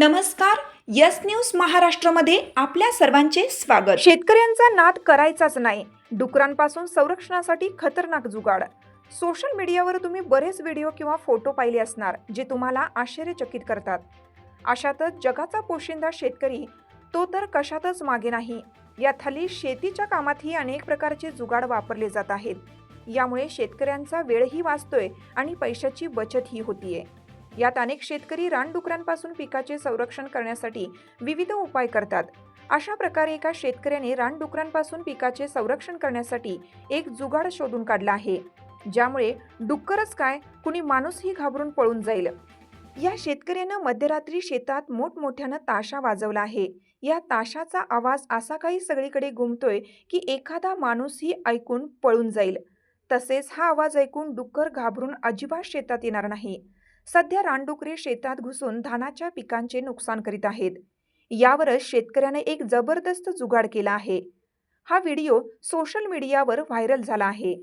नमस्कार yes news महाराष्ट्रामध्ये आपल्या सर्वांचे स्वागत. शेतकऱ्यांचा नाद करायचाच नाही. डुकरांपासून संरक्षणासाठी खतरनाक जुगाड. सोशल मीडियावर तुम्ही बरेच व्हिडिओ किंवा फोटो पाहिले असणार जे तुम्हाला आश्चर्यचकित करतात. अशातच जगाचा पोशिंदा शेतकरी तो तर कशातच मागे नाही. याखाली शेतीच्या कामातही अनेक प्रकारचे जुगाड वापरले जात आहेत. यामुळे शेतकऱ्यांचा वेळही वाचतोय आणि पैशाची बचतही होतीये. यात अनेक शेतकरी रानडुकरांपासून पिकाचे संरक्षण करण्यासाठी विविध उपाय करतात. अशा प्रकारे एका शेतकऱ्याने रानडुकरांपासून पिकाचे संरक्षण करण्यासाठी एक जुगाड शोधून काढला आहे. ज्यामुळे डुक्करच काय कुणी माणूसही घाबरून पळून जाईल. या शेतकऱ्यानं मध्यरात्री शेतात मोठमोठ्यानं ताशा वाजवला आहे. या ताशाचा आवाज असा काही सगळीकडे घुमतोय की एखादा माणूसही ऐकून पळून जाईल. तसेच हा आवाज ऐकून डुक्कर घाबरून अजिबात शेतात येणार नाही. सध्या रानडुकरे शेतात घुसून धानाच्या पिकांचे नुकसान करीत आहेत. यावरच शेतकऱ्याने एक जबरदस्त जुगाड केला आहे. हा व्हिडिओ सोशल मीडियावर व्हायरल झाला आहे.